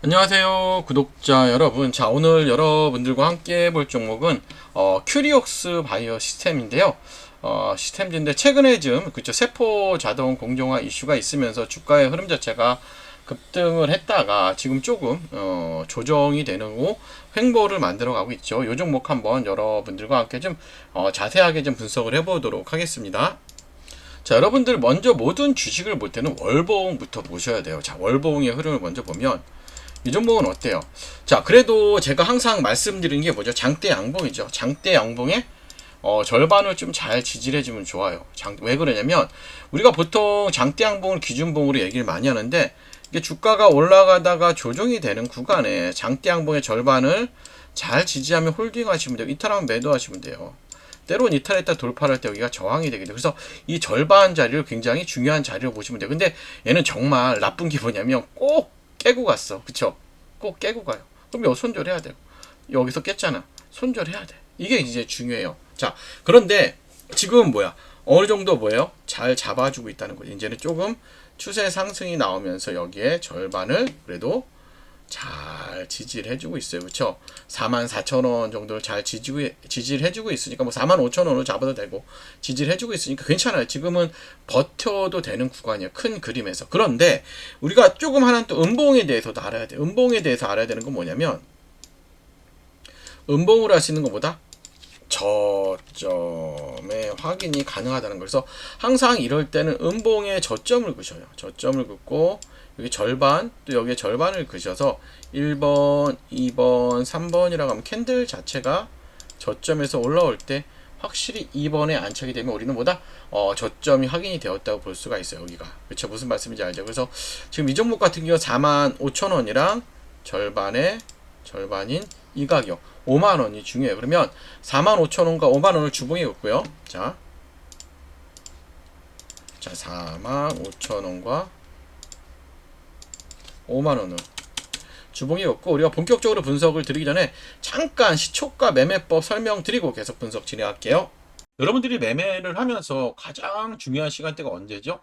안녕하세요 구독자 여러분. 자 오늘 여러분들과 함께 볼 종목은 어, 큐리옥스 바이오 시스템인데요. 어, 시스템인데 최근에 좀 그쵸 세포 자동 공정화 이슈가 있으면서 주가의 흐름 자체가 급등을 했다가 지금 조금 어, 조정이 되는 후 횡보를 만들어 가고 있죠. 이 종목 한번 여러분들과 함께 좀 어, 자세하게 좀 분석을 해보도록 하겠습니다. 자, 여러분들 먼저 모든 주식을 볼 때는 월봉부터 보셔야 돼요. 자, 월봉의 흐름을 먼저 보면 이 종목은 어때요? 자, 그래도 제가 항상 말씀드리는 게 뭐죠? 장대 양봉이죠. 장대 양봉의 어, 절반을 좀 잘 지지해주면 좋아요. 장, 왜 그러냐면 우리가 보통 장대 양봉을 기준봉으로 얘기를 많이 하는데 이게 주가가 올라가다가 조정이 되는 구간에 장대 양봉의 절반을 잘 지지하면 홀딩하시면 돼요. 이탈하면 매도하시면 돼요. 때론 이탈했다 돌파를 할때 여기가 저항이 되게 돼요. 그래서 이 절반 자리를 굉장히 중요한 자리로 보시면 돼요. 근데 얘는 정말 나쁜 게 뭐냐면 꼭 깨고 갔어. 그쵸? 꼭 깨고 가요. 그럼 요 손절해야 돼요. 여기서 깼잖아. 손절해야 돼. 이게 이제 중요해요. 자, 그런데 지금 뭐야? 어느 정도 뭐예요? 잘 잡아주고 있다는 거죠. 이제는 조금 추세 상승이 나오면서 여기에 절반을 그래도 잘 지지를 해주고 있어요. 그쵸? 44,000원 정도를 잘 지지고, 지지를 해주고 있으니까 뭐 45,000원으로 잡아도 되고 지지를 해주고 있으니까 괜찮아요. 지금은 버텨도 되는 구간이에요. 큰 그림에서. 그런데 우리가 조금 하나 또 음봉에 대해서도 알아야 돼요. 음봉에 대해서 알아야 되는 건 뭐냐면 수 있는 것보다 저점의 확인이 가능하다는 거예요. 그래서 항상 이럴 때는 음봉에 저점을 그셔요. 저점을 긋고 여기 절반 또 여기에 절반을 그셔서 1번, 2번, 3번이라고 하면 캔들 자체가 저점에서 올라올 때 확실히 2번에 안착이 되면 우리는 뭐다 어, 저점이 확인이 되었다고 볼 수가 있어요 여기가 그렇죠 무슨 말씀인지 알죠 그래서 지금 이 종목 같은 경우 4만 5천 원이랑 절반의 절반인 이 가격. 5만 원이 중요해요. 그러면 4만 5천 원과 5만 원을 주봉에 긋고요. 자, 자 4만 5천 원과 5만 원을 주봉이 없고 우리가 본격적으로 분석을 드리기 전에 잠깐 시초가 매매법 설명드리고 계속 분석 진행할게요. 여러분들이 매매를 하면서 가장 중요한 시간대가 언제죠?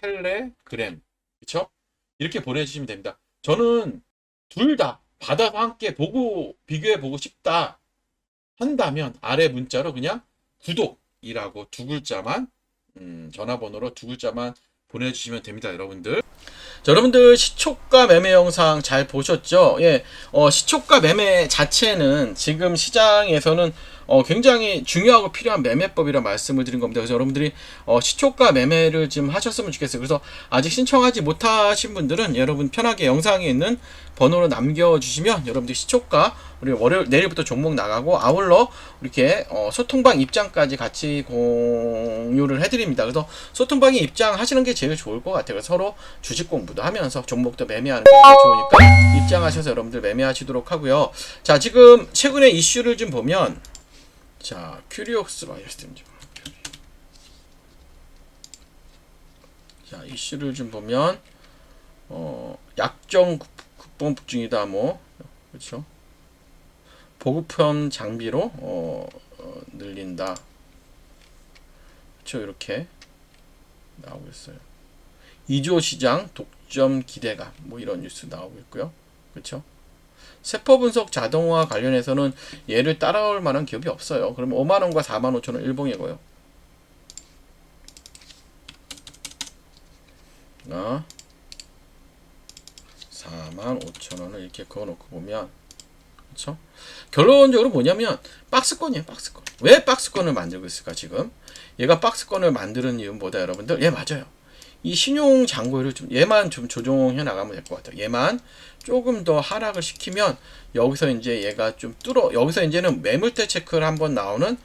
텔레그램, 그쵸? 이렇게 보내주시면 됩니다. 저는 둘 다 받아서 함께 보고, 비교해 보고 싶다 한다면 아래 문자로 그냥 구독이라고 두 글자만, 음, 전화번호로 두 글자만 보내주시면 됩니다, 여러분들. 자, 여러분들 시초가 매매 영상 잘 보셨죠? 예, 어, 시초가 매매 자체는 지금 시장에서는 어, 굉장히 중요하고 필요한 매매법이라 말씀을 드린 겁니다. 그래서 여러분들이 어, 시초가 매매를 좀 하셨으면 좋겠어요. 그래서 아직 신청하지 못하신 분들은 여러분 편하게 영상에 있는 번호로 남겨주시면 여러분들 시초가 우리 월요일 내일부터 종목 나가고 아울러 이렇게 어, 소통방 입장까지 같이 공유를 해드립니다. 그래서 소통방에 입장하시는 게 제일 좋을 것 같아요. 서로 주식 공부도 하면서 종목도 매매하는 게 좋으니까 입장하셔서 여러분들 매매하시도록 하고요. 자 지금 최근에 이슈를 좀 보면 자 큐리옥스 바이오스템 좀 자, 이슈를 좀 보면 어, 약정 국- 국뽕 중이다 뭐 그렇죠. 보급형 장비로 어, 어, 늘린다. 그렇죠. 이렇게 나오고 있어요. 2조 시장 독점 기대감 뭐 이런 뉴스 나오고 있고요. 그렇죠. 세포 분석 자동화 관련해서는 얘를 따라올 만한 기업이 없어요. 그러면 5만 원과 4만 5천 원 일봉이고요. 나 4만 5천 원을 이렇게 그어놓고 보면 그렇죠? 결론적으로 뭐냐면 박스권이에요, 박스권. 왜 박스권을 만들고 있을까 지금? 얘가 박스권을 만드는 이유는 뭐다, 여러분들? 예, 맞아요. 이 신용 잔고를 좀 얘만 좀 조정해 나가면 될 것 같아요. 얘만 조금 더 하락을 시키면 여기서 이제 얘가 좀 뚫어 여기서 이제는 매물대 체크를 한번 나오는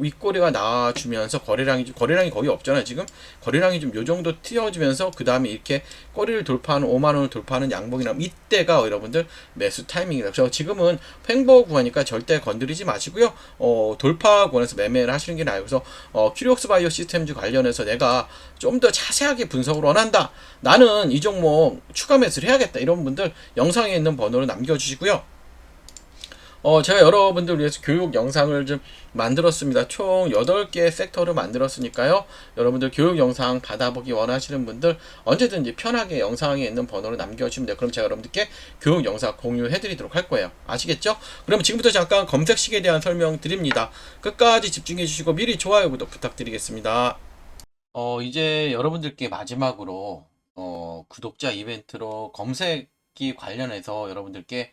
윗꼬리가 나와주면서 거래량이 좀- 거래량이 거의 없잖아요 지금 거래량이 좀 요 정도 튀어지면서 그 다음에 이렇게 꼬리를 돌파하는 5만 원을 돌파하는 양봉이 나면 이때가 여러분들 매수 타이밍이다. 그래서 지금은 횡보 구하니까 절대 건드리지 마시고요. 어, 돌파권에서 매매를 하시는 게 나아요. 그래서 어, 큐리옥스 바이오 시스템즈 관련해서 내가 좀 더 자세하게 분석을 원한다. 나는 이 종목 추가 매수를 해야겠다. 이런 분들 영상에 있는 번호를 남겨주시고요. 어, 제가 여러분들 위해서 교육 영상을 좀 만들었습니다. 총 8개 섹터를 만들었으니까요. 여러분들 교육 영상 받아보기 원하시는 분들 언제든지 편하게 영상에 있는 번호를 남겨주시면 돼요. 그럼 제가 여러분들께 교육 영상 공유해드리도록 할 거예요. 아시겠죠? 그럼 지금부터 잠깐 검색식에 대한 설명 드립니다. 끝까지 집중해 주시고 미리 좋아요, 구독 부탁드리겠습니다. 어, 이제 여러분들께 마지막으로 어, 구독자 이벤트로 검색기 관련해서 여러분들께